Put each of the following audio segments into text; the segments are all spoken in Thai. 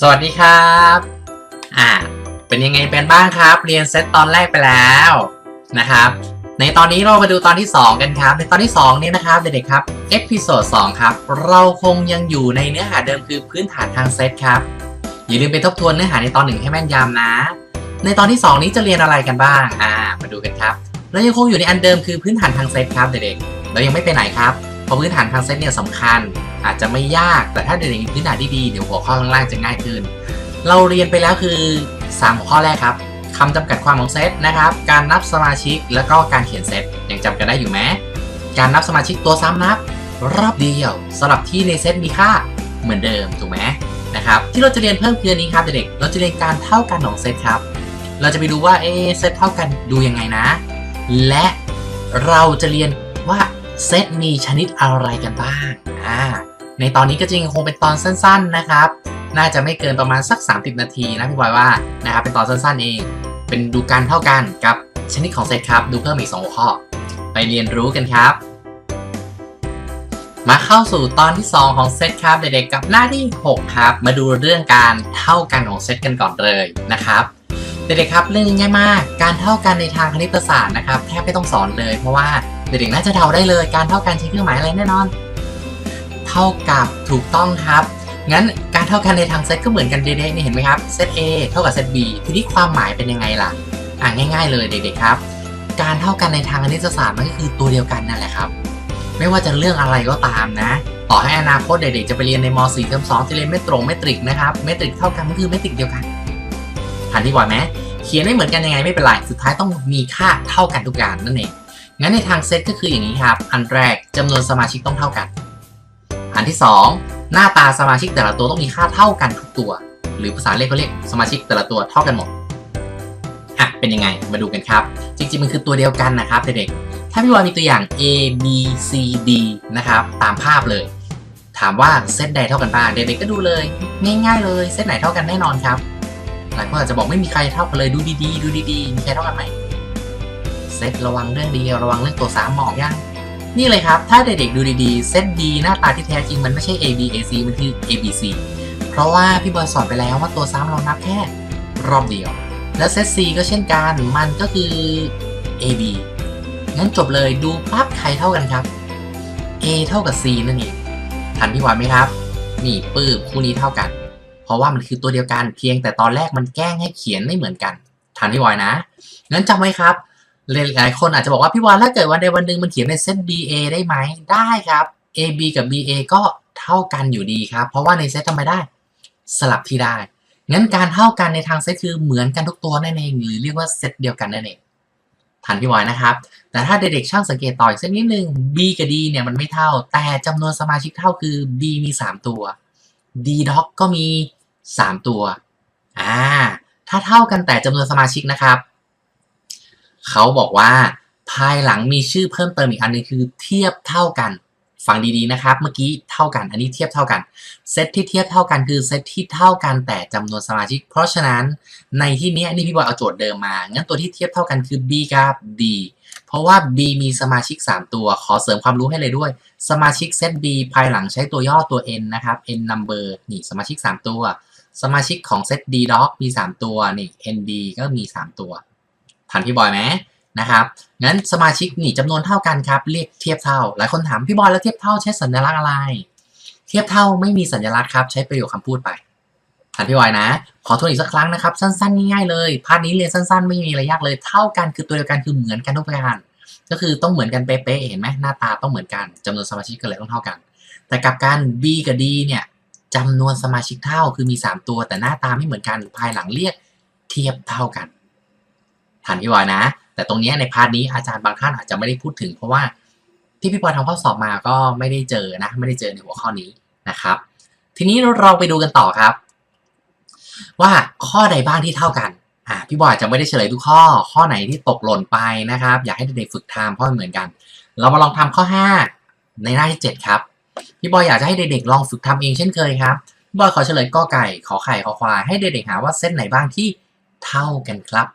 สวัสดีครับ อ่า เป็นยังไงเป็นบ้างครับ เรียนเซตตอนแรกไปแล้วนะครับ ในตอนนี้เรามาดูตอนที่ 2 กันครับ ในตอนที่2นี้นะครับเด็กๆครับ เอพิโซด2ครับ เราคงยังอยู่ในเนื้อหาเดิมคือพื้นฐานทางเซตครับ อย่าลืมไปทบทวนเนื้อหาในตอนหนึ่งให้แม่นยำนะ ในตอนที่ 2 นี้จะเรียนอะไรกันบ้าง อ่า มาดูกันครับ เรายังคงอยู่ในอันเดิมคือพื้นฐานทางเซตครับเด็กๆ เรายังไม่ไปไหนครับ เพราะพื้นฐานทางเซตเนี่ยสำคัญ อาจจะไม่ยากแต่ถ้าเด็กๆมีพื้นฐานที่ดีเดี๋ยวหัวข้อข้างล่างจะง่ายขึ้น เราเรียนไปแล้วคือ 3 หัวข้อแรกครับคำจำกัดความของเซตนะครับ การนับสมาชิกแล้วก็การเขียนเซตยังจำกันได้อยู่ไหมการนับสมาชิกตัวซ้ำนับ รอบเดียวสำหรับที่ในเซตมีค่าเหมือนเดิมถูกไหมนะครับที่เราจะเรียนเพิ่มคือนี้ครับเด็กๆเราจะเรียนการเท่ากันของเซตครับ เราจะไปดูว่าเอเซตเท่ากันดูยังไงนะ และเราจะเรียนว่า เซตมีชนิดอะไรกันบ้างอ่าในตอนนี้ก็จริงคงเป็นตอนสั้นๆนะครับ น่าจะไม่เกินประมาณสัก 30 นาทีนะพี่บอยว่านะครับเป็นตอนสั้นๆเอง เป็นดูการเท่ากันกับชนิดของเซตครับ ดูเพิ่มอีก 2 หัวข้อ ไปเรียนรู้กันครับ มาเข้าสู่ตอนที่ 2 ของเซตครับ เด็กๆกับหน้าที่ 6 ครับ มาดูเรื่องการเท่ากันของเซตกันก่อนเลยนะครับเด็กๆครับเรื่องนี้ง่ายมาก การเท่ากันในทางคณิตศาสตร์นะครับแทบไม่ต้องสอนเลย เพราะว่า เด็กๆน่าจะเดาได้เลยการเท่ากันใช้เครื่องหมายอะไรแน่นอน เท่ากับถูกต้องครับ งั้นการเท่ากันในทางเซตก็เหมือนกันเด็กๆนี่เห็นไหมครับเซต A เท่ากับเซต B ทีนี้ความหมายเป็นยังไงล่ะ อะง่าย ๆ เลยเด็กๆครับ การเท่ากันในทางคณิตศาสตร์มันก็คือตัวเดียวกันนั่นแหละครับ ไม่ว่าจะเรื่องอะไรก็ตามนะ ต่อให้อนาคตเด็กๆจะไปเรียนในม .4 เทอม2จะเรียนไม่ตรงไม่ตริกนะครับไม่ตริกเท่ากันก็คือไม่ตริกเดียวกันทันที่บอยไหมเขียนไม่เหมือนกันยังไงไม่เป็นไร สุดท้ายต้องมีค่าเท่ากันทุกอย่างนั่นเอง งั้นในทางเซตก็คืออย่างนี้ครับ อันแรกจำนวนสมาชิกต้องเท่ากัน อันที่ 2 หน้าตาสมาชิกแต่ละตัวต้องมีค่าเท่ากันทุกตัว หรือภาษาเลขเขาเรียกสมาชิกแต่ละตัวเท่ากันหมดอะเป็นยังไงมาดูกันครับ จริงๆมันคือตัวเดียวกันนะครับเด็กๆถ้าพี่วอยมีตัวอย่าง A B C D นะครับตามภาพเลย ถามว่าเซตใดเท่ากันบ้างเด็กๆก็ดูเลย ง่ายๆเลยเซตไหนเท่ากันแน่นอนครับหลายคนอาจจะบอกไม่มีใครเท่ากันเลยดูดีๆดูดีๆมีใครเท่ากันไหม เซตระวังเรื่องเดียวระวังเรื่องตัวสามหมอกยังนี่เลยครับ ถ้าเด็กๆดูดีๆ เซต D หน้าตาที่แท้จริงมันไม่ใช่ A B A C มันคือ A B C เพราะว่าพี่บอยสอนไปแล้วว่าตัวซ้ำเรานับแค่รอบเดียว และเซต C ก็เช่นกัน มันก็คือ A B งั้นจบเลยดูปั๊บใครเท่ากันครับ A เท่ากับ C นั่นเองทันพี่บอยไหมครับ นี่ปื้บคู่นี้เท่ากัน เพราะว่ามันคือตัวเดียวกันเพียงแต่ตอนแรกมันแกล้งให้เขียนไม่เหมือนกัน ทันพี่บอยนะงั้นจำไว้ครับ หลายคนอาจจะบอกว่าพี่วานถ้าเกิดวันใดวันหนึ่งมันเขียนเป็นเซต BA ได้ไหมได้ครับ AB กับ BA ก็เท่ากันอยู่ดีครับ เพราะว่าในเซตทำไมได้ สลับที่ได้ งั้นการเท่ากันในทางเซตคือเหมือนกันทุกตัวนั่นเอง หรือเรียกว่าเซตเดียวกันนั่นเองทันพี่วอยนะครับ แต่ถ้าเด็กๆช่างสังเกตต่ออีกสักนิดนึง B กับ D เนี่ยมันไม่เท่า แต่จำนวนสมาชิกเท่าคือ B มี 3 ตัว D doc ก็มี 3 ตัว อ่า ถ้าเท่ากันแต่จำนวนสมาชิกนะครับ เขาบอกว่าภายหลังมีชื่อเพิ่มเติมอีกอันหนึงคือเทียบเท่ากัน ฟังดีๆนะครับ เมื่อกี้เท่ากัน อันนี้เทียบเท่ากัน เซตที่เทียบเท่ากันคือเซตที่เท่ากันแต่จำนวนสมาชิก เพราะฉะนั้นในที่นี้นี่พี่บอยเอาโจทย์เดิมมา งั้นตัวที่เทียบเท่ากันคือ B กับ D เพราะว่า B มีสมาชิก 3 ตัว ขอเสริมความรู้ให้เลยด้วย สมาชิกเซต B ภายหลังใช้ตัวย่อตัว N นะครับ N number นี่สมาชิก 3 ตัว สมาชิกของเซต D doc มี 3 ตัวนี่ ND ก็มี 3 ตัว ทันพี่บอยไหมนะครับงั้นสมาชิกนี่จำนวนเท่ากันครับเรียกเทียบเท่า หลายคนถามพี่บอลแล้วเทียบเท่าใช้สัญลักษณ์อะไร เทียบเท่าไม่มีสัญลักษณ์ครับใช้ประโยคคำพูดไปทันพี่บอยนะ ขอทวนอีกสักครั้งนะครับ สั้นๆง่ายๆเลยพาร์ทนี้เรียนสั้นๆ ไม่มีอะไรยากเลยเท่ากันคือตัวเดียวกันคือเหมือนกันทุกประการก็คือต้องเหมือนกันเป๊ะๆเห็นไหมหน้าตาต้องเหมือนกันจำนวนสมาชิกก็เลยต้องเท่ากัน แต่กับการ B กับ D เนี่ยจำนวนสมาชิกเท่าคือมี 3 ตัว แต่หน้าตาไม่เหมือนกันภายหลังเรียกเทียบเท่ากัน ทันพี่บอยนะ แต่ตรงนี้ในพาร์ทนี้อาจารย์บางท่านอาจจะไม่ได้พูดถึง เพราะว่าที่พี่บอยทำข้อสอบมาก็ไม่ได้เจอนะ ไม่ได้เจอในหัวข้อนี้นะครับ ทีนี้เราไปดูกันต่อครับ ว่าข้อใดบ้างที่เท่ากันอ่าพี่บอยอาจจะไม่ได้เฉลยทุกข้อ ข้อไหนที่ตกหล่นไปนะครับ อยากให้เด็กๆฝึกทำเพราะเหมือนกัน เรามาลองทำข้อ 5 ในหน้าที่ 7 ครับ พี่บอยอยากจะให้เด็กๆลองฝึกทำเองเช่นเคยครับพี่บอยขอเฉลยกอไก่ขอไข่ขอควายให้เด็กๆหาว่าเส้นไหนบ้างที่เท่ากันครับ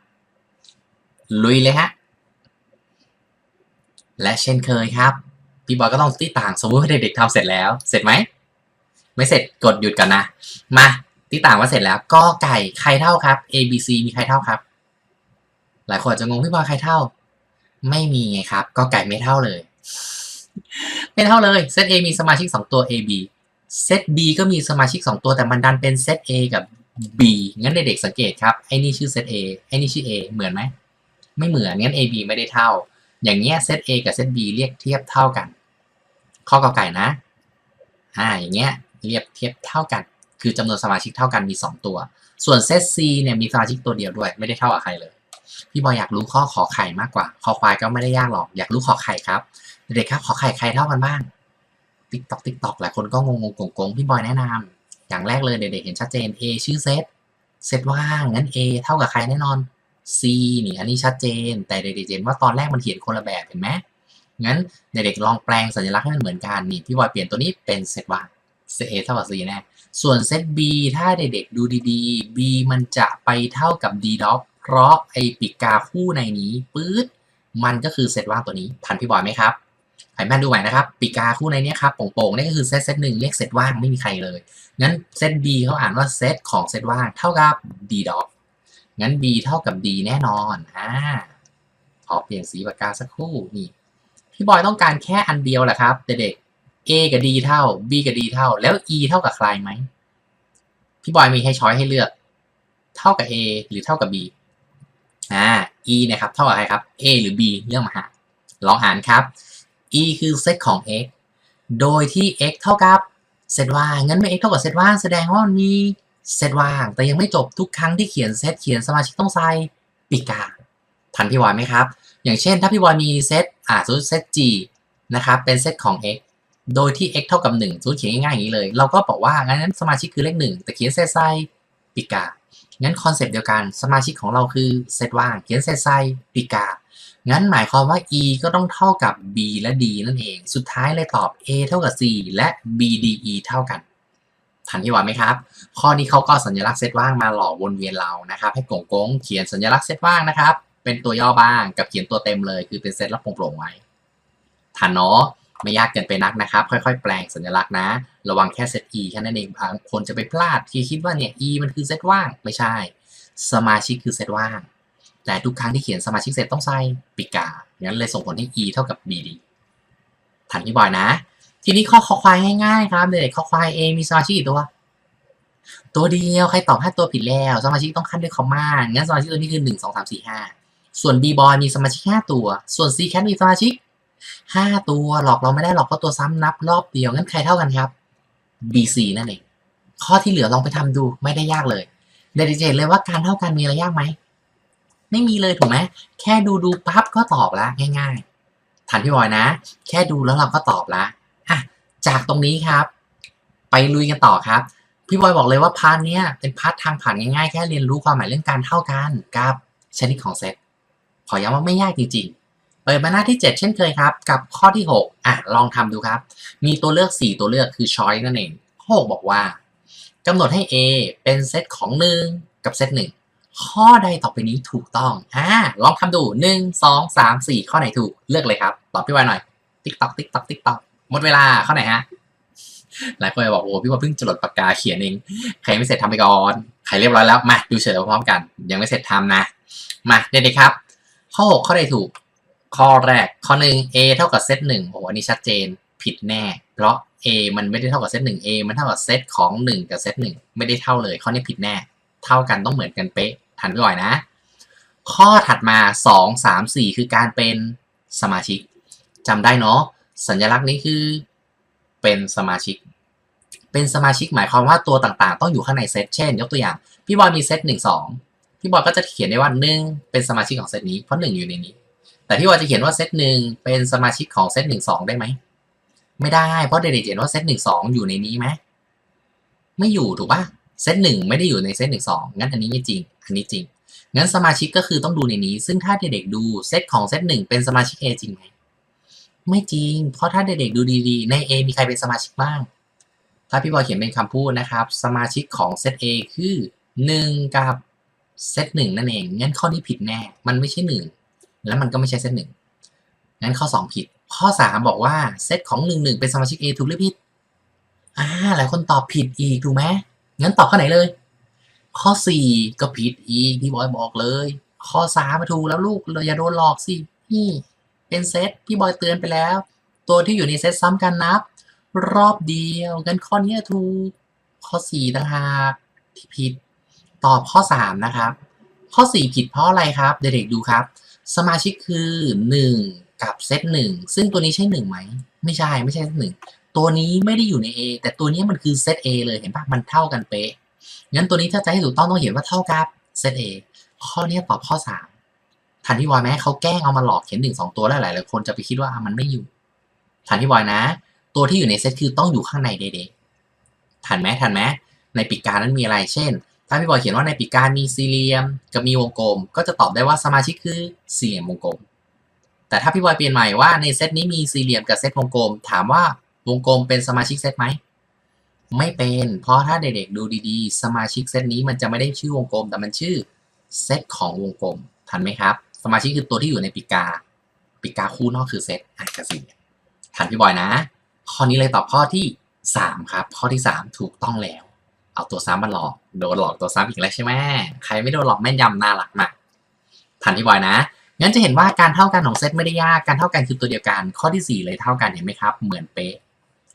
ลุยเลยฮะ และเช่นเคยครับ พี่บอยก็ต้องตีต่างสมมติว่าเด็กๆทำเสร็จแล้ว เสร็จไหม ไม่เสร็จกดหยุดก่อนนะ มาที่ต่างว่าเสร็จแล้วก็ไก่ใครเท่าครับ A B C มีใครเท่าครับ หลายคนอาจจะงงพี่บอยใครเท่า ไม่มีไงครับ ก็ไก่ไม่เท่าเลย ไม่เท่าเลยเซต A มีสมาชิกสองตัว A B เซต B ก็มีสมาชิกสองตัวแต่มันดันเป็นเซต A กับ B งั้นเด็กๆสังเกตครับ ไอ้นี่ชื่อเซต A ไอ้นี่ชื่อ A เหมือนไหม ไม่เหมือนงั้น A B ไม่ได้เท่า อย่างเงี้ยเซต A กับเซต B เรียกเทียบเท่ากัน ข้อกอไก่นะอ่าอย่างเงี้ยเรียบเทียบเท่ากัน คือจำนวนสมาชิกเท่ากันมี 2 ตัว ส่วนเซต C เนี่ยมีสมาชิกตัวเดียวด้วย ไม่ได้เท่ากับใครเลย พี่บอยอยากรู้ข้อขอไข่มากกว่าคอควายก็ไม่ได้ยากหรอก อยากรู้ขอไข่ครับ เด็กๆครับขอไข่ใครเท่ากันบ้าง ติ๊กตอกติ๊กตอกหลายคนก็งงงงงๆพี่บอยแนะนำอย่างแรกเลยเด็กๆเห็นชัดเจน A ชื่อเซตเซตว่างงั้น A เท่ากับใครแน่นอน C นี่อันนี้ชัดเจน แต่เด็กๆเห็นว่าตอนแรกมันเขียนคนละแบบเห็นไหมงั้นเด็กๆลองแปลงสัญลักษณ์ให้มันเหมือนกันนี่พี่บอยเปลี่ยนตัวนี้เป็นเซตว่างเซต A เท่ากับ C แน่ส่วนเซต B ถ้าเด็กๆดูดีๆ B มันจะไปเท่ากับ D dot เพราะไอปีกกาคู่ในนี้ปื๊ดมันก็คือเซตว่างตัวนี้ทันพี่บอยไหมครับไอ้แม่ดูใหม่นะครับปีกาคู่ในนี้ครับโป่งๆนี่ก็คือเซตเซตหนึ่งเรียกเซตว่างไม่มีใครเลยงั้นเซต B เขาอ่านว่าเซตของเซตว่างเท่ากับ D dot งั้น B เท่ากับ D แน่นอนอ่าขอเปลี่ยนสีปากกาสักครู่นี่พี่บอยต้องการแค่อันเดียวแหละครับเด็กๆ A กับ D เท่า B กับ D เท่า แล้ว E เท่ากับใครไหมพี่บอยมีให้ช้อยให้เลือก เท่ากับ A หรือเท่ากับ B อ่า E นะครับเท่ากับใครครับ A หรือ B เลือกมาหาลองอ่านครับ E คือเซตของ x โดยที่ x เท่ากับเซตว่างงั้นเมื่อ x เท่ากับเซตว่างแสดงว่ามันมี เซตว่าง แต่ยังไม่จบทุกครั้งที่เขียนเซตเขียนสมาชิกต้องใส่ปีกกาทันพี่บอยไหมครับ อย่างเช่นถ้าพี่บอยมีเซตอ่าสมมติเซต g นะครับเป็นเซตของ x โดยที่ x เท่ากับ1สมมติเขียนง่ายๆอย่างนี้เลย เราก็บอกว่างั้นสมาชิกคือเลข1แต่เขียนเซตใส่ปีกา งั้นคอนเซปต์เดียวกันสมาชิกของเราคือเซตว่างเขียนเซตใส่ปีกกา งั้นหมายความว่า e ก็ต้องเท่ากับ b และ d นั่นเอง สุดท้ายเลยตอบ a เท่ากับ c และ b d e เท่ากัน ทันที่ว่าไหมครับ ข้อนี้เขาก็สัญลักษณ์เซตว่างมาหล่อวนเวียนเรานะครับ ให้กงกงเขียนสัญลักษณ์เซตว่างนะครับ เป็นตัวย่อบ้างกับเขียนตัวเต็มเลย คือเป็นเซตแล้วโปร่งๆไว้ทันเนาะไม่ยากเกินไปนักนะครับ ค่อยๆ แปลงสัญลักษณ์นะ ระวังแค่เซต e แค่นั้นเองบางคนจะไปพลาดที่คิดว่าเนี่ย e มันคือเซตว่างไม่ใช่ สมาชิกคือเซตว่าง แต่ทุกครั้งที่เขียนสมาชิกเสร็จต้องใส่ปีกางั้นเลยส่งผลให้ e เท่ากับ bd ทันพี่บอยนะ ทีนี้ข้อคอควายง่ายๆครับเด็กข้อควาย a มีสมาชิกกี่ตัว ตัวเดียวใครตอบห้าตัวผิดแล้วสมาชิกต้องขั้นด้วยคอมมางั้นสมาชิกตัวนี้คือหนึ่งสองสามสี่ห้าส่วน b boy มีสมาชิกห้าตัว ส่วน c cat มีสมาชิกห้าตัวหลอกเราไม่ได้หรอกเพราะตัวซ้ำนับรอบเดียวงั้นใครเท่ากันครับ bc นั่นเองข้อที่เหลือลองไปทำดูไม่ได้ยากเลยเด็กๆจะเห็นเลยว่าการเท่ากันมีอะไรยากไหมไม่มีเลยถูกไหมแค่ดูดูปั๊บก็ตอบล้วง่าย ๆทันพี่บอยนะ แค่ดูแล้วเราก็ตอบละ จากตรงนี้ครับ ไปลุยกันต่อครับ พี่บอยบอกเลยว่าพาร์ทเนี้ยเป็นพาร์ททางผ่านง่ายๆ แค่เรียนรู้ความหมายเรื่องการเท่ากันกับชนิดของเซตขอย้ำว่าไม่ยากจริงๆ เปิดมาหน้าที่ 7 เช่นเคยครับ กับข้อที่ 6 อะ ลองทำดูครับ มีตัวเลือก 4 ตัวเลือกคือ choice นั่นเองข้อ6บอกว่ากำหนดให้ A เป็นเซตของ 1 กับเซต1 ข้อใดต่อไปนี้ถูกต้องอ่าลองทำดู 1 2 3 4 ข้อไหนถูกเลือกเลยครับ ตอบพี่วายหน่อย ติ๊กตอกติ๊กตอกติ๊กตอก หมดเวลาข้อไหนฮะหลายคนบอกโอ้พี่ว่าเพิ่งจดปากกาเขียนเองใครไม่เสร็จทำไปก่อนใครเรียบร้อยแล้วมาดูเฉลยพร้อมกัน ยังไม่เสร็จทำนะ มาเด็กๆครับ ข้อ6ข้อใดถูก ข้อแรกข้อหนึ่ง a เท่ากับเซตหนึ่งโอ้โหอันนี้ชัดเจนผิดแน่ เพราะ a มันไม่ได้เท่ากับเซตหนึ่ง a มันเท่ากับเซตของหนึ่งกับเซตหนึ่งไม่ได้เท่าเลย ข้อนี้ผิดแน่ เท่ากันต้องเหมือนกันเป๊ะทันไปก่อนนะ ข้อถัดมา 2 3 4 คือการเป็นสมาชิกจำได้เนาะ สัญลักษณ์นี้คือเป็นสมาชิก เป็นสมาชิกหมายความว่าตัวต่างๆ ต้องอยู่ข้างในเซตเช่น ยกตัวอย่าง พี่บอยมีเซตหนึ่งสองพี่บอยก็จะเขียนได้ว่าหนึ่งเป็นสมาชิกของเซตนี้เพราะหนึ่งอยู่ในนี้ แต่พี่บอยจะเขียนว่าเซตหนึ่งเป็นสมาชิกของเซตหนึ่งสองได้ไหมไม่ได้เพราะเด็กๆเห็นว่าเซตหนึ่งสองอยู่ในนี้ไหมไม่อยู่ถูกปะเซตหนึ่งไม่ได้อยู่ในเซตหนึ่งสองงั้นอันนี้ไม่จริง อันนี้จริงงั้นสมาชิกก็คือต้องดูในนี้ ซึ่งถ้าเด็กๆดูเซตของเซตหนึ่งเป็นสมาชิก A จริงไหม ไม่จริง เพราะถ้าเด็กๆดูดีๆ ใน A มีใครเป็นสมาชิกบ้าง ถ้าพี่บอยเขียนเป็นคำพูดนะครับ สมาชิกของเซต A คือ 1 กับเซตหนึ่งนั่นเอง งั้นข้อนี้ผิดแน่ มันไม่ใช่หนึ่งแล้วมันก็ไม่ใช่เซตหนึ่งงั้นข้อ 2 ผิด ข้อ 3 บอกว่าเซตของ 1 1 เป็นสมาชิก A ถูกหรือผิด อ่า หลายคนตอบผิดอีกถูกไหมงั้นตอบข้อไหนเลย ข้อ 4 ก็ผิดอีกพี่บอยบอกเลย ข้อ3มาถูกแล้วลูกเราอย่าโดนหลอกสินี่ เป็นเซตพี่บอยเตือนไปแล้ว ตัวที่อยู่ในเซตซ้ำกันนับ รอบเดียวงั้นข้อนี้ถูกข้อ4ต่างหากที่ผิดตอบข้อ 3 นะครับ ข้อ 4 ผิดเพราะอะไรครับ เด็กๆดูครับ สมาชิกคือ 1 กับเซต1ซึ่งตัวนี้ใช่1ไหม ไม่ใช่ไม่ใช่เซตหนึ่งตัวนี้ไม่ได้อยู่ใน A แต่ตัวนี้มันคือเซต A เลยเห็นปะมันเท่ากันเป๊ะงั้นตัวนี้ถ้าจะให้ถูกต้องต้องเห็นว่าเท่ากับเซต A ข้อนี้ตอบข้อ 3 ทันที่วอยแม้เขาแกล้งเอามาหลอกเขียนหนึ่งสองตัวแล้วหลายหลายคนจะไปคิดว่ามันไม่อยู่ ทันที่วอยนะ ตัวที่อยู่ในเซตคือต้องอยู่ข้างในเดๆทันไหมทันไหมในปีกการนั้นมีอะไรเช่น ถ้าพี่บอยเขียนว่าในปีกการมีสี่เหลี่ยมกับมีวงกลม ก็จะตอบได้ว่าสมาชิกคือสี่เหลี่ยมวงกลม แต่ถ้าพี่บอยเปลี่ยนใหม่ว่าในเซตนี้มีสี่เหลี่ยมกับเซตวงกลม ถามว่าวงกลมเป็นสมาชิกเซตไหมไม่เป็น เพราะถ้าเด็กๆดูดีๆ สมาชิกเซตนี้มันจะไม่ได้ชื่อวงกลม แต่มันชื่อเซตของวงกลม ทันไหมครับ สมาชิกคือตัวที่อยู่ในปีกาปีกาคู่นอกคือเซตอะกระสิทันพี่บอยนะ ข้อนี้เลยตอบข้อที่ 3 ครับ ข้อที่ 3 ถูกต้องแล้ว เอาตัวซ้ำมาหลอกโดนหลอกตัวซ้ำอีกแล้วใช่ไหมใครไม่โดนหลอกแม่นยำน่ารักมากทันพี่บอยนะงั้นจะเห็นว่าการเท่ากันของเซตไม่ได้ยากการเท่ากันคือตัวเดียวกัน ข้อที่ 4 เลยเท่ากันเห็นไหมครับ เหมือนเป๊ะ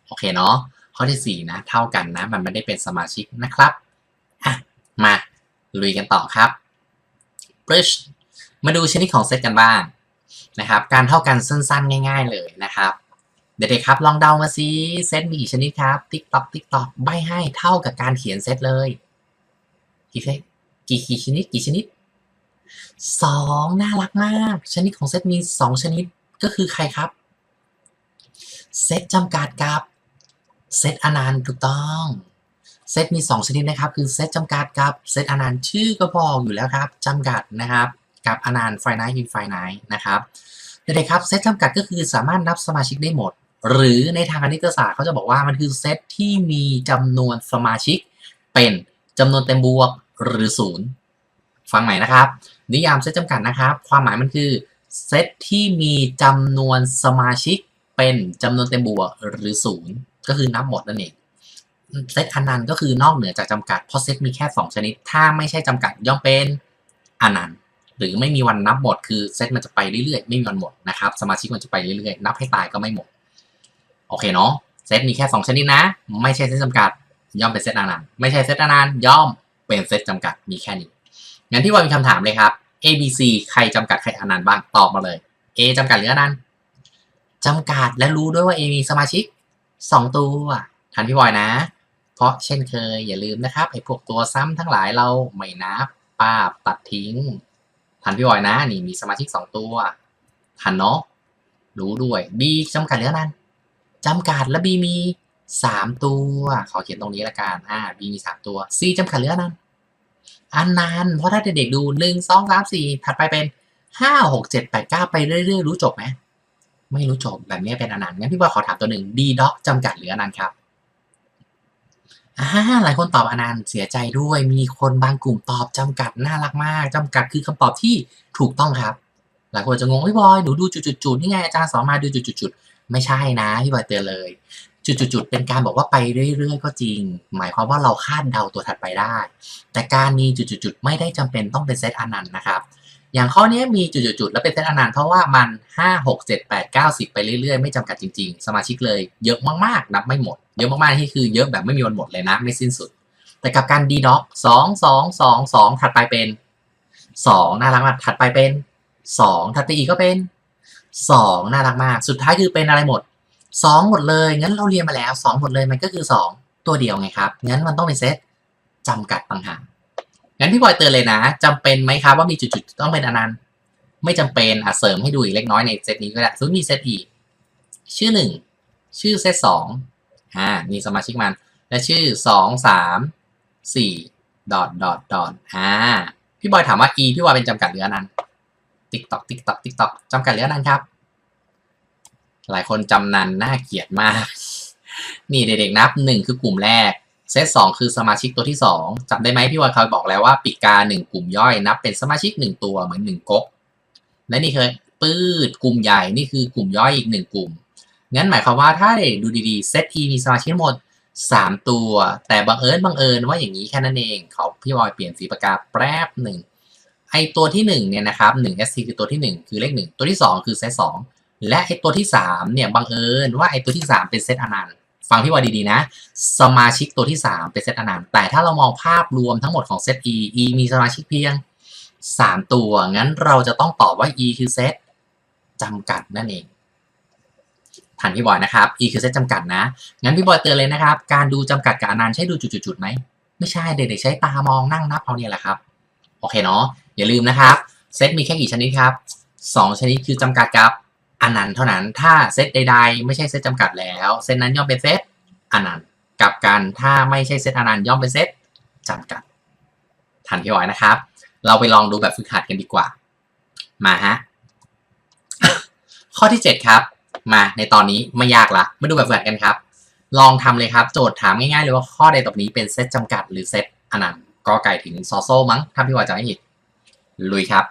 โอเคเนาะข้อที่ 4 นะ เท่ากันนะ มันไม่ได้เป็นสมาชิกนะครับมาลุยกันต่อครับปริช มาดูชนิดของเซตกันบ้างนะครับ การเท่ากันสั้นๆ ง่าย ๆ เลยนะครับ เด็กๆครับลองเดามาซิเซตมีกี่ชนิดครับติ๊กตอกติ๊กตอกใบให้เท่ากับการเขียนเซตเลย กี่เซตกี่กี่ชนิดกี่ชนิดสองน่ารักมาก ชนิดของเซตมีสองชนิดก็คือใครครับ เซตจำกัดกับเซตอนันต์ถูกต้องเซตมี 2 ชนิดนะครับ คือเซตจำกัดกับเซตอนันต์ชื่อก็บอกอยู่แล้วครับจำกัดนะครับ กับอนันต์ไฟไนท์อินไฟไนท์นะครับเด็กๆครับเซตจำกัดก็คือสามารถนับสมาชิกได้หมด หรือในทางคณิตศาสตร์เขาจะบอกว่ามันคือเซตที่มีจำนวนสมาชิกเป็นจำนวนเต็มบวกหรือศูนย์ฟังใหม่นะครับ นิยามเซตจำกัดนะครับ ความหมายมันคือเซตที่มีจำนวนสมาชิกเป็นจำนวนเต็มบวกหรือศูนย์ก็คือนับหมดนั่นเองเซตอนันต์ก็คือนอกเหนือจากจำกัดเพราะเซตมีแค่ 2 ชนิด ถ้าไม่ใช่จำกัดย่อมเป็นอนันต์ หรือไม่มีวันนับหมดคือเซตมันจะไปเรื่อยๆ ไม่มีวันหมดนะครับสมาชิกมันจะไปเรื่อยๆ นับให้ตายก็ไม่หมด โอเคเนาะเซตมีแค่ 2 ชนิดนะ ไม่ใช่เซตจำกัด ย่อมเป็นเซตอนันต์ไม่ใช่เซตอนันต์ย่อมเป็นเซตจำกัดมีแค่นี้งั้นที่ว่ามีคำถามเลยครับ A B C ใครจำกัดใครอนันต์บ้างตอบมาเลย A จำกัดหรืออนันต์จำกัดและรู้ด้วยว่า A มีสมาชิก 2 ตัวทันพี่บอยนะ เพราะเช่นเคยอย่าลืมนะครับไอ้พวกตัวซ้ำทั้งหลายเราไม่นับป้าตัดทิ้ง ทันพี่บอยนะ นี่มีสมาชิก2ตัว ทันเนาะรู้ด้วย B จำกัดหรืออนันจำกัดและ B มี3ตัว ขอเขียนตรงนี้ละกันอ่า B มี3ตัว C จำกัดหรืออนันอันนั้น เพราะถ้าเด็กๆดูหนึ่งสองสามสี่ถัดไปเป็นห้าหกเจ็ดแปดเก้าไปเรื่อยๆ รู้จบไหมไม่รู้จบแบบนี้เป็นอนันต์งั้นพี่บอยขอถามตัวหนึ่ง D doc จำกัดหรืออนันต์ครับ อ่าหลายคนตอบอนันต์เสียใจด้วย มีคนบางกลุ่มตอบจำกัดน่ารักมากจำกัดคือคำตอบที่ถูกต้องครับ หลายคนจะงงพี่บอยหนูดูจุดๆๆนี่ไงอาจารย์สอนมาดูจุดๆๆไม่ใช่นะพี่บอยเตือนเลย จุดๆๆเป็นการบอกว่าไปเรื่อยๆ ก็จริง หมายความว่าเราคาดเดาตัวถัดไปได้ แต่การมีจุดๆๆไม่ได้จำเป็นต้องเป็นเซตอนันต์นะครับ อย่างข้อนี้มีจุดๆแล้วเป็นเซตอนันต์เพราะว่ามัน 5 6 7 8 9 10 ไปเรื่อยๆ ไม่จำกัดจริงๆ สมาชิกเลยเยอะมากๆ นับไม่หมด เยอะมากๆที่คือเยอะแบบไม่มีวันหมดเลยนะ ไม่สิ้นสุด แต่กับการ d d o c 2 2 2 2ถัดไปเป็น2น่ารักมากถัดไปเป็น2ถัดไปอีกก็เป็น2น่ารักมาก สุดท้ายคือเป็นอะไรหมด2หมดเลยงั้นเราเรียนมาแล้ว2หมดเลยมันก็คือ2ตัวเดียวไงครับงั้นมันต้องเป็นเซตจำกัดต่างหาก งั้นพี่บอยเตือนเลยนะจำเป็นไหมครับว่ามีจุดๆต้องเป็นอนันต์ ไม่จำเป็นอะเสริมให้ดูอีกเล็กน้อยในเซตนี้ก็ได้สมมติมีเซตอีก ชื่อหนึ่งชื่อเซตสองอ่ามีสมาชิกมัน และชื่อสองสามสี่ดอทดอทดอทอ่าพี่บอยถามว่า e พี่บอยเป็นจำกัดหรืออนันต์ติ๊กตอกติ๊กตอกติ๊กตอกจำกัดหรืออนันต์ครับ หลายคนจำนันน่าเกลียดมาก นี่เด็กๆนับหนึ่งคือกลุ่มแรก เซตสองคือสมาชิกตัวที่สองจำได้ไหมพี่วอยเคยบอกแล้วว่าปีกาหนึ่งกลุ่มย่อยนับเป็นสมาชิกหนึ่งตัวเหมือนหนึ่งก๊กและนี่คือปื้ดกลุ่มใหญ่นี่คือกลุ่มย่อยอีกหนึ่งกลุ่มงั้นหมายความว่าถ้าเด็กดูดีๆเซต E มีสมาชิกทั้งหมด 3 ตัว แต่บังเอิญบังเอิญว่าอย่างนี้แค่นั้นเองเขาพี่บอยเปลี่ยนสีปากกาแป๊บหนึ่งไอตัวที่ 1 เนี่ยนะครับ1 SC คือตัวที่ 1 คือเลข 1 ตัวที่ 2 คือเซต2และไอตัวที่ 3 เนี่ยบังเอิญว่าไอตัวที่ 3 เป็นเซตอนันต์ ฟังพี่บอยดีๆนะ สมาชิกตัวที่ 3 เป็นเซตอนันต์แต่ถ้าเรามองภาพรวมทั้งหมดของเซต E E มีสมาชิกเพียง 3 ตัว งั้นเราจะต้องตอบว่า E คือเซตจำกัดนั่นเองทันพี่บอยนะครับ E คือเซตจำกัดนะ งั้นพี่บอยเตือนเลยนะครับ การดูจำกัดกับอนันต์ใช้ดูจุดๆๆไหม ไม่ใช่เด็กๆใช้ตามองนั่งนับเอาเนี่ยแหละครับ โอเคเนาะ อย่าลืมนะครับ เซตมีแค่กี่ชนิดครับ 2 ชนิดคือจำกัดกับ อนันต์เท่านั้นถ้าเซตใดๆ ไม่ใช่เซตจำกัดแล้วเซตนั้นย่อมเป็นเซตอนันต์กับกันถ้าไม่ใช่เซตอนันต์ย่อมเป็นเซตจำกัด ทันพี่บอยนะครับ เราไปลองดูแบบฝึกหัดกันดีกว่า มาฮะข้อที่ 7 ครับ มาในตอนนี้ไม่ยากละมาดูแบบฝึกหัดกันครับ ลองทำเลยครับ โจทย์ถามง่ายๆเลยว่าข้อใดต่อไปนี้เป็นเซตจำกัด หรือเซตอนันต์กอไก่ถึงซอโซมั้งถ้าพี่บอยจะไม่ผิดลุยครับ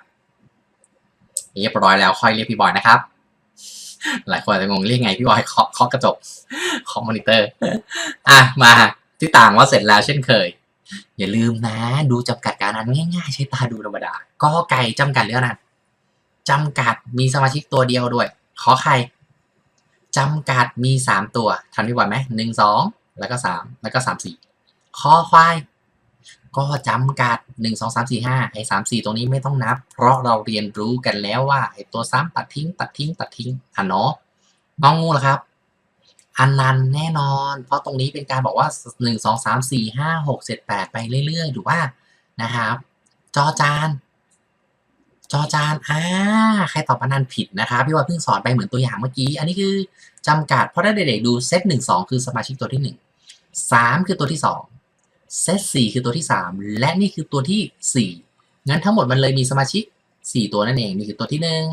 เรียบร้อยแล้วค่อยเรียกพี่บอยนะครับ หลายคนอาจจะงงเรียกไงพี่บอยเคาะเคาะกระจกเคาะมอนิเตอร์ อะมาที่ต่างว่าเสร็จแล้วเช่นเคย อย่าลืมนะ ดูจำกัดการนั้นง่ายๆ ใช้ตาดูธรรมดากอไก่จำกัดเรื่องนั้นจำกัดมีสมาชิกตัวเดียวด้วย ขอไข่จำกัดมีสามตัวทันพี่บอยไหมหนึ่งสองแล้วก็สามแล้วก็สามสี่คอควาย ก็จำกัดหนึ่งสองสามสี่ห้าไอ้สามสี่ตรงนี้ไม่ต้องนับ เพราะเราเรียนรู้กันแล้วว่าไอ้ตัวซ้ำตัดทิ้ง ตัดทิ้ง ตัดทิ้งอะเนาะงองูล่ะครับ อันนันแน่นอน เพราะตรงนี้เป็นการบอกว่าหนึ่งสองสามสี่ห้าหกเจ็ดแปดไปเรื่อยๆถูกว่านะครับ จอจาน จอจานอ่าใครตอบอันนันผิดนะครับพี่ว่าเพิ่งสอนไปเหมือนตัวอย่างเมื่อกี้ อันนี้คือจำกัด เพราะถ้าเด็กๆดูเซตหนึ่งสองคือสมาชิกตัวที่หนึ่งสามคือตัวที่สอง เซตสี่คือตัวที่สามและนี่คือตัวที่สี่งั้นทั้งหมดมันเลยมีสมาชิกสี่ตัวนั่นเอง นี่คือตัวที่หนึ่ง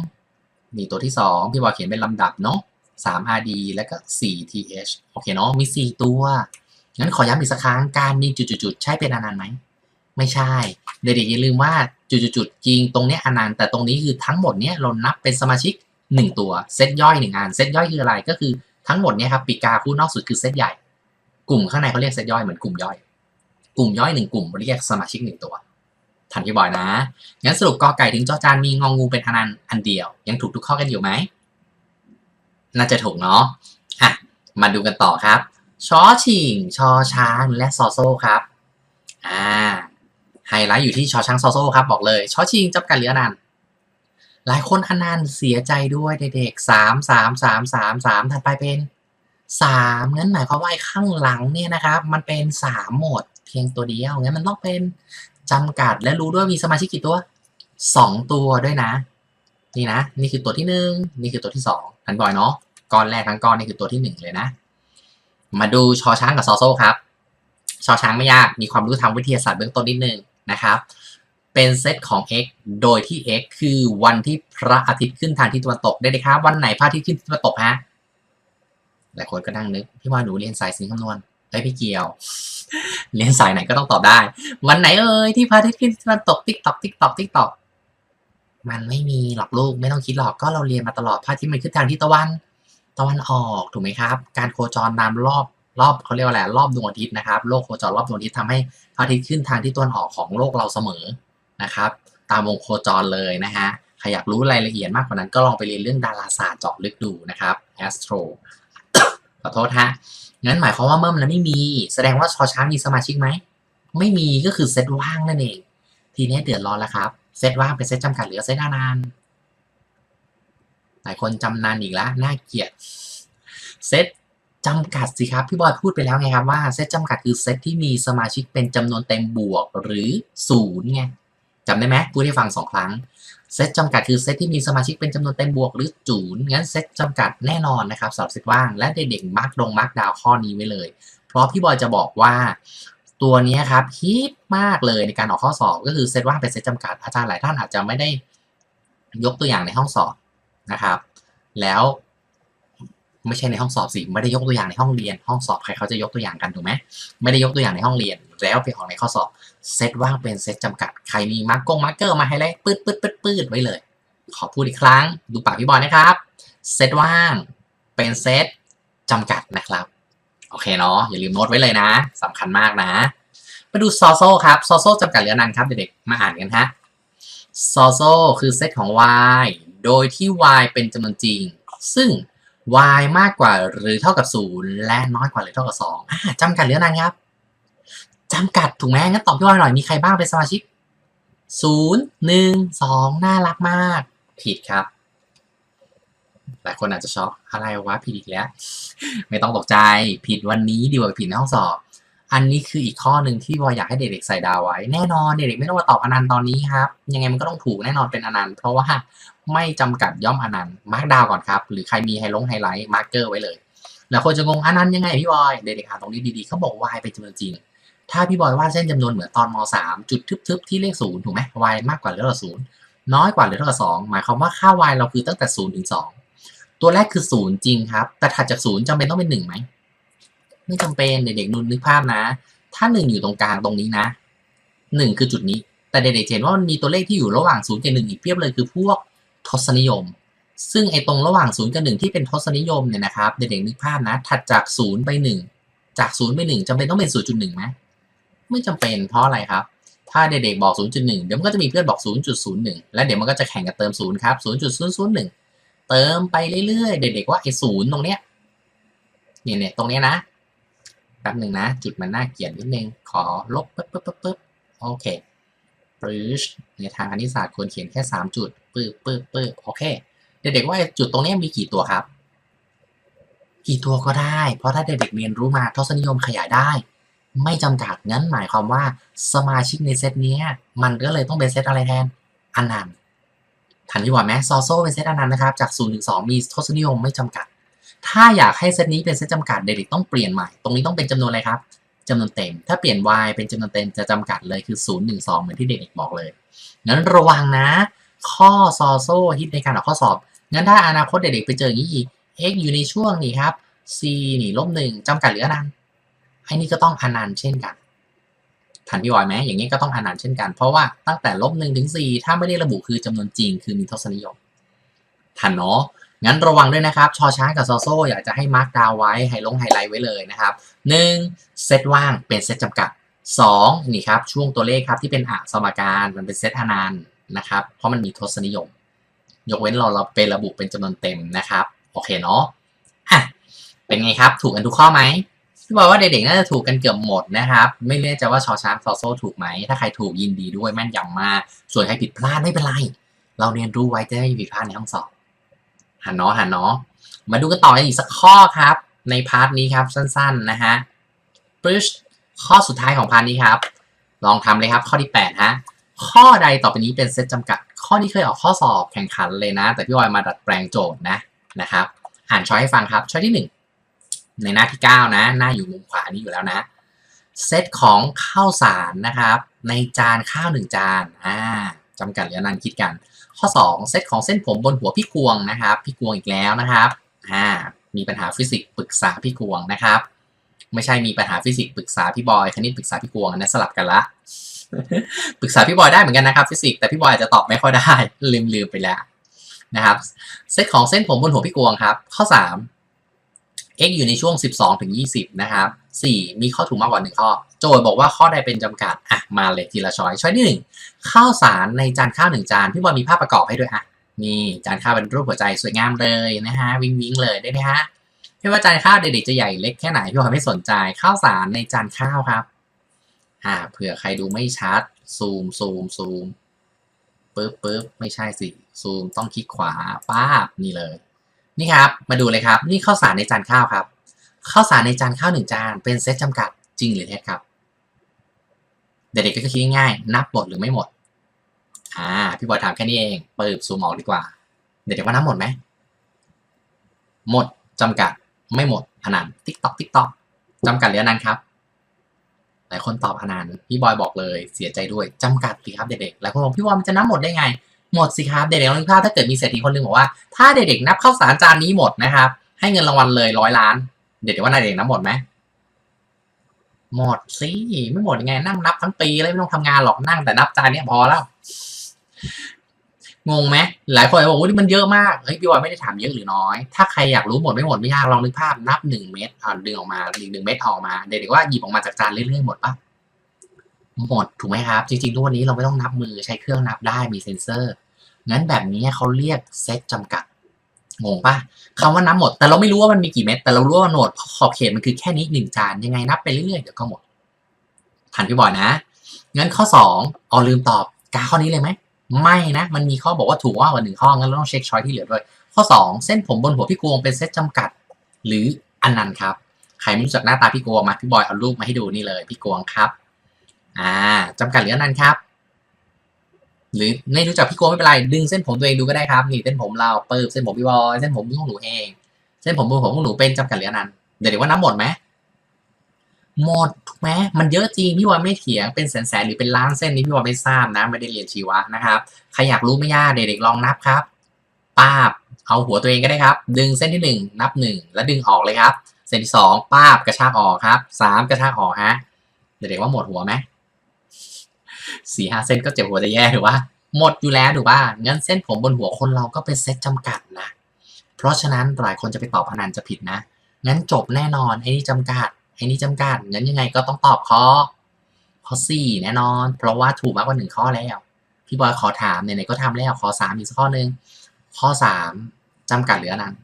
นี่ตัวที่สองพี่บอยเขียนเป็นลำดับเนาะ3 RD แล้วก็4 TH โอเคเนาะมี 4 ตัว งั้นขอย้ำอีกสักครั้ง การมีจุดๆใช่เป็นอนันต์ไหม ไม่ใช่ เด็กๆอย่าลืมว่าจุดๆจริงตรงนี้อนันต์แต่ตรงนี้คือทั้งหมดเนี้ยเรานับเป็นสมาชิก 1 ตัว เซตย่อย1อัน เซตย่อยคืออะไร ก็คือทั้งหมดเนี้ยครับปีกาคู่นอกสุดคือเซตใหญ่ กลุ่มข้างในเขาเรียกเซตย่อยเหมือนกลุ่มย่อย กลุ่มย่อย1กลุ่มเรียกสมาชิก1ตัวทันพี่บอยนะ งั้นสรุปกอไก่ถึงจอจานมีงองงูเป็นอนันต์อันเดียว ยังถูกทุกข้อกันอยู่ไหม น่าจะถูกเนาะอะมาดูกันต่อครับ ชอชิง ชอช้างและซอโซ่ครับ อ่า ไฮไลท์อยู่ที่ชอช้างซอโซ่ครับบอกเลย ชอชิงจำกัดเหลืออนันต์ หลายคนอนันต์เสียใจด้วยเด็กๆสามสามสามสามสามถัดไปเป็นสามงั้นหมายความว่าไอ้ข้างหลังเนี่ยนะครับ มันเป็นสามหมด พียงตัวเดียว งั้นมันต้องเป็นจำกัดและรู้ด้วยมีสมาชิกกี่ตัวสองตัวด้วยนะ นี่นะ นี่คือตัวที่หนึ่งนี่คือตัวที่สองทันบ่อยเนาะ ก้อนแรกทั้งก้อนนี่คือตัวที่หนึ่งเลยนะ มาดูชอช้างกับซอโซ่ครับ ชอช้างไม่ยาก มีความรู้ทางวิทยาศาสตร์เบื้องต้นนิดนึงนะครับ เป็นเซตของ x โดยที่ x คือวันที่พระอาทิตย์ขึ้นทางทิศตะวันตกได้เลยครับ วันไหนพระอาทิตย์ขึ้นทิศตะวันตกฮะหลายคนก็นั่งนึกพี่ว่าหนูเรียนสายสิงคำนวณ เอ้ยพี่เกียว เรียนสายไหนก็ต้องตอบได้ วันไหนเอ่ยที่พระอาทิตย์ขึ้นทิศตะวันตกติ๊กตอกติ๊กตอกติ๊กตอกมันไม่มีหรอกลูกไม่ต้องคิดหรอกก็เราเรียนมาตลอดพระอาทิตย์มันขึ้นทางทิศตะวัน ตะวันออกถูกไหมครับ การโคจรตามรอบรอบเขาเรียกว่าอะไรรอบดวงอาทิตย์นะครับ โลกโคจรรอบดวงอาทิตย์ทำให้พระอาทิตย์ขึ้นทางที่ตะวันออกของโลกเราเสมอนะครับ ตามวงโคจรเลยนะฮะใครอยากรู้รายละเอียดมากกว่านั้นก็ลองไปเรียนเรื่องดาราศาสตร์เจาะลึกดูนะครับ astro ขอโทษฮะ งั้นหมายความว่าเมื่อมันไม่มี แสดงว่าชอช้างมีสมาชิกไหม ไม่มีก็คือเซตว่างนั่นเอง ทีนี้เดือดร้อนแล้วครับ เซตว่างเป็นเซตจำกัดหรือเซตนาน หลายคนจำนานอีกแล้วน่าเกลียด เซตจำกัดสิครับ พี่บอยพูดไปแล้วไงครับว่าเซตจำกัดคือเซตที่มีสมาชิกเป็นจำนวนเต็มบวกหรือศูนย์ไง จำได้ไหมพูดให้ฟังสองครั้งเซตจำกัดคือเซตที่มีสมาชิกเป็นจำนวนเต็มบวกหรือศูนย์งั้นเซตจำกัดแน่นอนนะครับสำหรับเซตว่างและเด็กๆมาร์กลงมาร์กดาวข้อนี้ไว้เลย เพราะพี่บอยจะบอกว่าตัวนี้ครับฮิตมากเลยในการออกข้อสอบก็คือเซตว่างเป็นเซตจำกัดอาจารย์หลายท่านอาจจะไม่ได้ยกตัวอย่างในห้องสอบนะครับ แล้วไม่ใช่ในห้องสอบสิไม่ได้ยกตัวอย่างในห้องเรียน ห้องสอบใครเขาจะยกตัวอย่างกันถูกไหมไม่ได้ยกตัวอย่างในห้องเรียน แล้วไปออกในข้อสอบ เซตว่างเป็นเซตจำกัด ใครมีมาร์กกงมาร์กเกอร์มาให้เลยปืดปืดปืดปืดไว้เลย ขอพูดอีกครั้ง ดูปากพี่บอยนะครับ เซตว่างเป็นเซตจำกัดนะครับ โอเคเนาะ อย่าลืมโน้ตไว้เลยนะสำคัญมากนะ มาดูซอโซครับ ซอโซจำกัดเหลือนันครับเด็กๆ มาอ่านกันฮะ ซอโซคือเซตของ y โดยที่ y เป็นจำนวนจริง ซึ่ง y มากกว่าหรือเท่ากับ 0 และน้อยกว่าหรือเท่ากับ2อ่าจำกัดเหลือนันครับ จำกัดถูกไหมงั้นตอบพี่บอยหน่อยมีใครบ้างเป็นสมาชิก0 1 2น่ารักมาก ผิดครับ หลายคนอาจจะช็อกอะไรวะผิดอีกแล้ว ไม่ต้องตกใจผิดวันนี้ดีกว่าผิดในห้องสอบ อันนี้คืออีกข้อหนึ่งที่บอยอยากให้เด็กๆใส่ดาวไว้ แน่นอนเด็กๆไม่ต้องมาตอบอนันต์ตอนนี้ครับ ยังไงมันก็ต้องถูกแน่นอนเป็นอนันต์เพราะว่าไม่จำกัดย่อมอนันต์มาร์กดาวก่อนครับ หรือใครมีไฮลงไฮไลท์มาร์กเกอร์ไว้เลยแล้วคนจะงงอนันต์ยังไงพี่บอยเด็กๆอ่านตรงนี้ดีๆเขาบอก y เป็นจำนวนจริง ถ้าพี่บอยวาดเส้นจำนวนเหมือนตอนม .3 จุดทึบๆที่เลขศูนย์ถูกไหม y มากกว่าหรือเท่ากับศูนย์น้อยกว่าหรือเท่ากับสองหมายความว่าค่า y เราคือตั้งแต่ศูนย์ถึงสองตัวแรกคือศูนย์จริงครับ แต่ถัดจากศูนย์จำเป็นต้องเป็นหนึ่งไหมไม่จำเป็นเด็กๆนุนนึกภาพนะ ถ้าหนึ่งอยู่ตรงกลางตรงนี้นะหนึ่งคือจุดนี้ แต่เด็กๆเห็นว่ามันมีตัวเลขที่อยู่ระหว่างศูนย์กับหนึ่งอีกเพียบเลยคือพวกทศนิยม ซึ่งไอ้ตรงระหว่างศูนย์กับหนึ่งที่เป็นทศนิยมเนี่ยนะครับเด็กๆนึกภาพนะ ถัดจากศูนย์ไปหนึ่งจากศูนย์ไปหนึ่งจำเป็นต้องเป็นศูนย์จุดหนึ่งไหม ไม่จำเป็นเพราะอะไรครับ ถ้าเด็กๆบอก 0.1 เดี๋ยวมันก็จะมีเพื่อนบอก 0.01 และเดี๋ยวมันก็จะแข่งกันเติม0ครับ 0.001 เติมไปเรื่อยๆ เด็กๆว่าไอ้ศูนย์ตรงเนี้ยเนี่ยเนี่ยตรงเนี้ยนะแป๊บหนึ่งนะ จุดมันน่าเกลียดนิดนึง ขอลบปึ๊บปึ๊บปึ๊บปึ๊บโอเคปริชในทางคณิตศาสตร์ควรเขียนแค่ 3 จุดปึ๊บปึ๊บปึ๊บโอเค เด็กๆว่าจุดตรงนี้มีกี่ตัวครับ กี่ตัวก็ได้ เพราะถ้าเด็กๆเรียนรู้มาทศนิยมขยายได้ ไม่จำกัดงั้นหมายความว่าสมาชิกในเซตนี้มันก็เลยต้องเป็นเซตอะไรแทนอนันต์ทันที่ว่าไหมซอโซเป็นเซตอนันต์นะครับจาก0ถึง2มีทศนิยมไม่จำกัด ถ้าอยากให้เซตนี้เป็นเซตจำกัดเด็กๆต้องเปลี่ยนใหม่ ตรงนี้ต้องเป็นจำนวนอะไรครับจำนวนเต็ม ถ้าเปลี่ยน y เป็นจำนวนเต็มจะจำกัดเลยคือ 0 1 2 เหมือนที่เด็กๆบอกเลย งั้นระวังนะ ข้อซอโซฮิตในการออกข้อสอบ งั้นถ้าอนาคตเด็กๆไปเจออย่างนี้อีก x อยู่ในช่วงนี้ครับ c นี่ลบหนึ่งจำกัดหรืออนันต์ ไอ้นี่ก็ต้องอนันต์เช่นกันทันพี่วอยไหมอย่างนี้ก็ต้องอนันต์เช่นกัน เพราะว่าตั้งแต่ลบหนึ่งถึงสี่ถ้าไม่ได้ระบุคือจำนวนจริงคือมีทศนิยม ทันเนาะงั้นระวังด้วยนะครับ ชอช้างกับซอโซอยากจะให้มาร์กดาวไว้ไฮลงไฮไลท์ไว้เลยนะครับหนึ่งเซตว่างเป็นเซตจำกัดสองนี่ครับ ช่วงตัวเลขครับที่เป็นอะสมการมันเป็นเซตอนันต์นะครับ เพราะมันมีทศนิยม ยกเว้นเราเราเป็นระบุเป็นจำนวนเต็มนะครับ โอเคเนาะอะเป็นไงครับ ถูกกันทุกข้อไหม พี่บอกว่าเด็กๆน่าจะถูกกันเกือบหมดนะครับ ไม่แน่ใจว่าชอช้างซอโซถูกไหม ถ้าใครถูกยินดีด้วยแม่นยำมาก ส่วนใครผิดพลาดไม่เป็นไร เราเรียนรู้ไว้จะได้ไม่ผิดพลาดในห้องสอบหันเนาะหันเนาะมาดูกันต่ออีกสักข้อครับ ในพาร์ทนี้ครับสั้นๆนะฮะปึ๊ชข้อสุดท้ายของพาร์ทนี้ครับ ลองทำเลยครับข้อที่8ฮะข้อใดต่อไปนี้เป็นเซตจำกัด ข้อนี้เคยออกข้อสอบแข่งขันเลยนะ แต่พี่วอยมาดัดแปลงโจทย์นะนะครับ อ่านช้อยให้ฟังครับช้อยที่ 1 ในหน้าที่ 9 นะ หน้าอยู่มุมขวานี้อยู่แล้วนะ เซตของข้าวสารนะครับ ในจานข้าวหนึ่งจานอ่าจำกัดหรืออนันคิดกัน ข้อ 2 เซตของเส้นผมบนหัวพี่กวงนะครับ พี่กวงอีกแล้วนะครับอ่ามีปัญหาฟิสิกส์ปรึกษาพี่กวงนะครับ ไม่ใช่มีปัญหาฟิสิกส์ปรึกษาพี่บอยคณิตปรึกษาพี่กวงนะสลับกันละปรึกษาพี่บอยได้เหมือนกันนะครับฟิสิกส์แต่พี่บอยอาจจะตอบไม่ค่อยได้ลืมลืมไปแล้วนะครับเซตของเส้นผมบนหัวพี่กวงครับ ข้อ 3 x อยู่ในช่วง 12ถึง20 นะครับ 4 มีข้อถูกมากกว่า 1 ข้อ โจทย์บอกว่าข้อใดเป็นจำกัด อะ มาเลยทีละช้อยช้อยที่ 1 ข้าวสารในจานข้าว1จาน พี่บอยมีภาพประกอบให้ด้วยอะ นี่จานข้าวเป็นรูปหัวใจสวยงามเลยนะฮะ วิงวิงเลยได้ไหมฮะ ไม่ว่าจานข้าวเด็กๆจะใหญ่เล็กแค่ไหน พี่บอยไม่สนใจ ข้าวสารในจานข้าวครับ อ่า เผื่อใครดูไม่ชัด ซูมซูมซูมปึ๊บปึ๊บไม่ใช่สิ ซูมต้องคลิกขวาป้าบนี่เลย นี่ครับ มาดูเลยครับ นี่ข้าวสารในจานข้าวครับ ข้าวสารในจานข้าวหนึ่งจานเป็นเซตจำกัดจริงหรือเท็จครับ เด็กๆก็คิดง่ายๆนับหมดหรือไม่หมด อ่า พี่บอยถามแค่นี้เองเปิดซูมออกดีกว่า เด็กๆว่านับหมดไหม หมดจำกัดไม่หมดอนันต์ติ๊กตอกติ๊กตอกจำกัดหรืออนันต์ครับ หลายคนตอบอนันต์พี่บอยบอกเลยเสียใจด้วยจำกัดสิครับเด็กๆหลายคนบอกพี่บอยมันจะนับหมดได้ไง หมดสิครับเด็กๆลองนึกภาพถ้าเกิดมีเศรษฐีคนหนึ่งบอกว่าถ้าเด็กๆนับข้าวสารจานนี้หมดนะครับ ให้เงินรางวัลเลยร้อยล้าน เด็กๆว่านายเด็กนับหมดไหมหมดสิไม่หมดยังไงนั่งนับทั้งปีเลยไม่ต้องทำงานหรอกนั่งแต่นับจานเนี้ยพอแล้วงงไหมหลายคนบอกว่ามันเยอะมากเฮ้ยพี่บอยไม่ได้ถามเยอะหรือน้อย ถ้าใครอยากรู้หมดไม่หมดไม่ยากลองนึกภาพนับหนึ่งเม็ดอ่าดึงออกมาอีกหนึ่งเม็ดออกมา เด็กๆว่าหยิบออกมาจากจานเรื่อยๆหมดปะ หมดถูกไหมครับ จริงๆทุกวันนี้เราไม่ต้องนับมือใช้เครื่องนับได้มีเซ็นเซอร์งั้นแบบนี้เขาเรียกเซตจำกัดงงปะคำว่านับหมด แต่เราไม่รู้ว่ามันมีกี่เม็ดแต่เรารู้ว่าโหนดขอบเขตมันคือแค่นี้หนึ่งจานยังไงนับไปเรื่อยๆเดี๋ยวก็หมดทันพี่บอยนะงั้นข้อสองอ๋อลืมตอบกาข้อนี้เลยไหมไม่นะ มันมีข้อบอกว่าถูกว่ากว่าหนึ่งข้องั้นเราต้องเช็คช้อยที่เหลือด้วย ข้อสองเส้นผมบนหัวพี่กวงเป็นเซตจำกัด หรืออันนันต์ครับ ใครไม่รู้จักหน้าตาพี่กวงมาพี่บอยเอารูปมาให้ดูนี่เลยพี่กวงครับ อ่าจำกัดหรืออันนันครับ หรือไม่รู้จักพี่โกไม่เป็นไรดึงเส้นผมตัวเองดูก็ได้ครับนี่เส้นผมเราเปิบเส้นผมพี่บอยเส้นผมของหนูเอง เส้นผมบนหัวของหนูเป็นจำกัดเหลือนั้นเดี๋ยวว่านับหมดไหมหมดถูกไหมมันเยอะจริงพี่บอยไม่เถียงเป็นแสนแสนหรือเป็นล้านเส้นนี้พี่บอยไม่ทราบนะไม่ได้เรียนชีวะนะครับใครอยากรู้ไม่ยากเด็กๆลองนับครับป้าบเอาหัวตัวเองก็ได้ครับ ดึงเส้นที่หนึ่งนับหนึ่งแล้วดึงออกเลยครับ เส้นที่สองป้าบกระชากออกครับสามกระชากออกฮะเด็กๆว่าหมดหัวไหม สี่ห้าเส้นก็เจ็บหัวจะแย่หรือว่า หมดอยู่แล้วถูกป่ะงั้นเส้นผมบนหัวคนเราก็เป็นเซตจำกัดนะ เพราะฉะนั้นหลายคนจะไปตอบพนันจะผิดนะ งั้นจบแน่นอนไอ้นี่จำกัดไอ้นี่จำกัดงั้นยังไงก็ต้องตอบข้อข้อสี่แน่นอน เพราะว่าถูกมากกว่าหนึ่งข้อแล้ว พี่บอยขอถามไหนๆก็ทำแล้วขอสามอีกสักข้อหนึ่งข้อสามจำกัดหรืออนันต์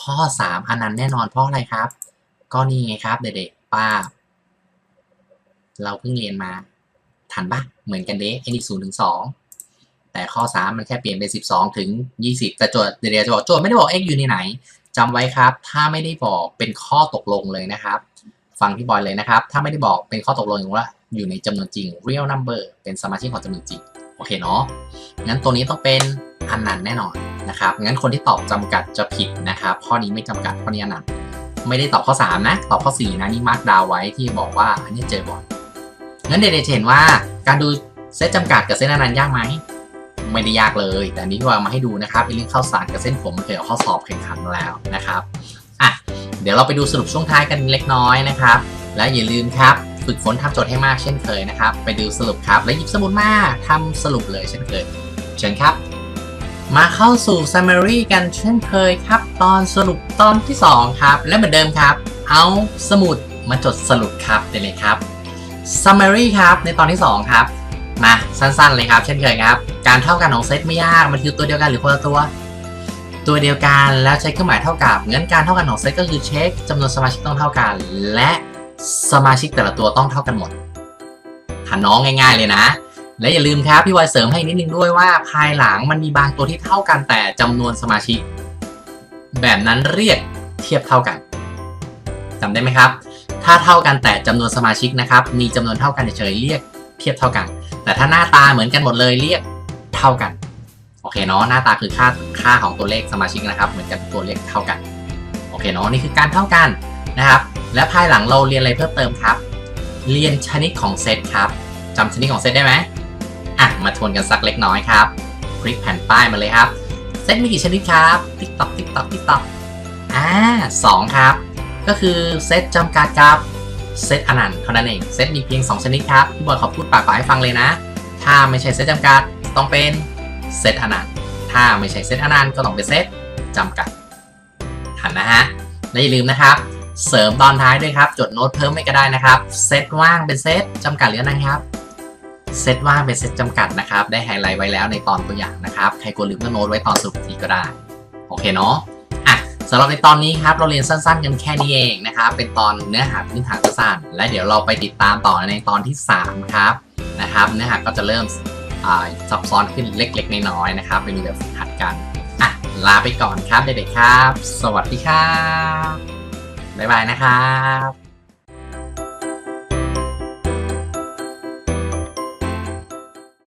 ข้อสามอนันต์แน่นอนเพราะอะไรครับ ก็นี่ไงครับเด็กๆป้า เราเพิ่งเรียนมา ทันปะเหมือนกันเด้ไอ้นี่ศูนย์ถึงสองแต่ข้อสามมันแค่เปลี่ยนเป็นสิบสองถึงยี่สิบแต่โจทย์เดียวจะบอกโจทย์ไม่ได้บอก x อยู่ในไหนจำไว้ครับ ถ้าไม่ได้บอกเป็นข้อตกลงเลยนะครับ ฟังพี่บอยเลยนะครับ ถ้าไม่ได้บอกเป็นข้อตกลงอย่างว่าอยู่ในจำนวนจริง real number เป็นสมาชิกของจำนวนจริงโอเคเนาะงั้นตัวนี้ต้องเป็นอันนันแน่นอนนะครับงั้นคนที่ตอบจำกัดจะผิดนะครับ ข้อนี้ไม่จำกัดข้อนี้อันนันต์ไม่ได้ตอบข้อ 3 นะ ตอบข้อ 4 นะนี่มาร์กดาวไว้ที่บอกว่าอันนี้เจอบ่อย งั้นเด็กๆเห็นว่าการดูเซตจำกัดกับเส้นอนันต์ยากไหมไม่ได้ยากเลย แต่นี้ก็เอามาให้ดูนะครับเป็นเรื่องข้าวสารกับเส้นผมมันเคยเอาข้อสอบแข่งขันแล้วนะครับอะเดี๋ยวเราไปดูสรุปช่วงท้ายกันเล็กน้อยนะครับ และอย่าลืมครับฝึกฝนทำโจทย์ให้มากเช่นเคยนะครับ ไปดูสรุปครับ และหยิบสมุดมาทำสรุปเลยเช่นเคย เชิญครับ มาเข้าสู่ summary กันเช่นเคยครับ ตอนสรุปตอนที่ 2 ครับ และเหมือนเดิมครับ เอาสมุดมาจดสรุปครับเดี๋ยวเลยครับ summary ครับในตอนที่ 2 ครับ มาสั้นๆเลยครับ เช่นเคยครับ การเท่ากันของเซตไม่ยาก มันคือตัวเดียวกันหรือคนละตัว ตัวเดียวกันแล้วใช้เครื่องหมายเท่ากับงั้นการเท่ากันของเซตก็คือเช็คจำนวนสมาชิกต้องเท่ากัน และสมาชิกแต่ละตัวต้องเท่ากันหมดถาน้องง่าย ๆ เลยนะ และอย่าลืมครับพี่วายเสริมให้นิดนึงด้วยว่า ภายหลังมันมีบางตัวที่เท่ากันแต่จำนวนสมาชิก แบบนั้นเรียกเทียบเท่ากันจำได้ไหมครับ ถ้าเท่ากันแต่จำนวนสมาชิกนะครับ มีจำนวนเท่ากันเฉยเรียกเทียบเท่ากัน แต่ถ้าหน้าตาเหมือนกันหมดเลยเรียกเท่ากัน โอเคเนาะ หน้าตาคือค่าค่าของตัวเลขสมาชิกนะครับ เหมือนกันตัวเลขเท่ากัน โอเคเนาะ นี่คือการเท่ากันนะครับ และภายหลังเราเรียนอะไรเพิ่มเติมครับ เรียนชนิดของเซตครับจำชนิดของเซตได้ไหมอะ มาทวนกันสักเล็กน้อยครับคลิกแผ่นป้ายมาเลยครับ เซตมีกี่ชนิดครับ ติ๊กต๊อกติ๊กต๊อกติ๊กต๊อกอ่าสองครับ ก็คือเซตจำกัดกับเซตอนันต์เท่านั้นเอง เซตมีเพียง 2 ชนิดครับพี่บอยขอพูดปากเปล่าให้ฟังเลยนะ ถ้าไม่ใช่เซตจำกัดต้องเป็นเซตอนันต์ ถ้าไม่ใช่เซตอนันต์ก็ต้องเป็นเซตจำกัดทันนะฮะ และอย่าลืมนะครับ เสริมตอนท้ายด้วยครับ จดโน้ตเพิ่มไม่ก็ได้นะครับ เซตว่างเป็นเซตจำกัดหรือนะครับ เซตว่างเป็นเซตจำกัดนะครับ ได้ไฮไลท์ไว้แล้วในตอนตัวอย่างนะครับ ใครกลัวลืมก็โน้ตไว้ตอนสรุปทีก็ได้ โอเคเนาะ สำหรับในตอนนี้ครับเราเรียนสั้นๆ กันแค่นี้เองนะครับเป็นตอนเนื้อหาพื้นฐานสั้นและเดี๋ยวเราไปติดตามต่อในตอนที่ 3 ครับนะครับเนื้อหาก็จะเริ่มซับซ้อนขึ้นเล็กๆน้อยๆนะครับไปดูแบบฝึกหัดกันอะลาไปก่อนครับเด็กๆครับ สวัสดีครับบ๊ายบายนะครับ